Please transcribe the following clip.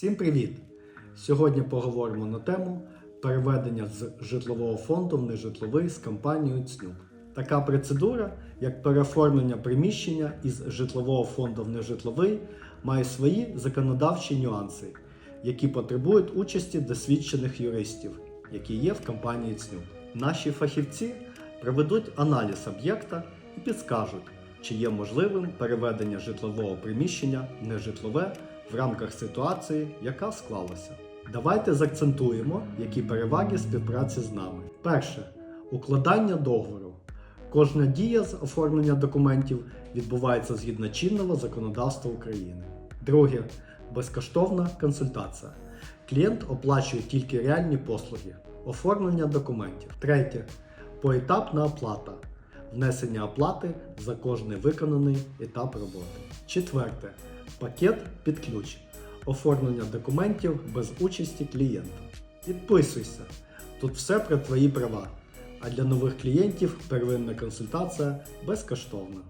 Всім привіт! Сьогодні поговоримо на тему переведення з житлового фонду в нежитловий з компанією ЦНЮП. Така процедура, як переоформлення приміщення із житлового фонду в нежитловий, має свої законодавчі нюанси, які потребують участі досвідчених юристів, які є в компанії ЦНЮП. Наші фахівці проведуть аналіз об'єкта і підскажуть, чи є можливим переведення житлового приміщення в нежитлове в рамках ситуації, яка склалася. Давайте заакцентуємо, які переваги співпраці з нами. Перше укладання договору. Кожна дія з оформлення документів відбувається згідно чинного законодавства України. Друге безкоштовна консультація. Клієнт оплачує тільки реальні послуги, оформлення документів. Третє поетапна оплата. Внесення оплати за кожний виконаний етап роботи. Четверте пакет під ключ. Оформлення документів без участі клієнта. Підписуйся. Тут все про твої права. А для нових клієнтів первинна консультація безкоштовна.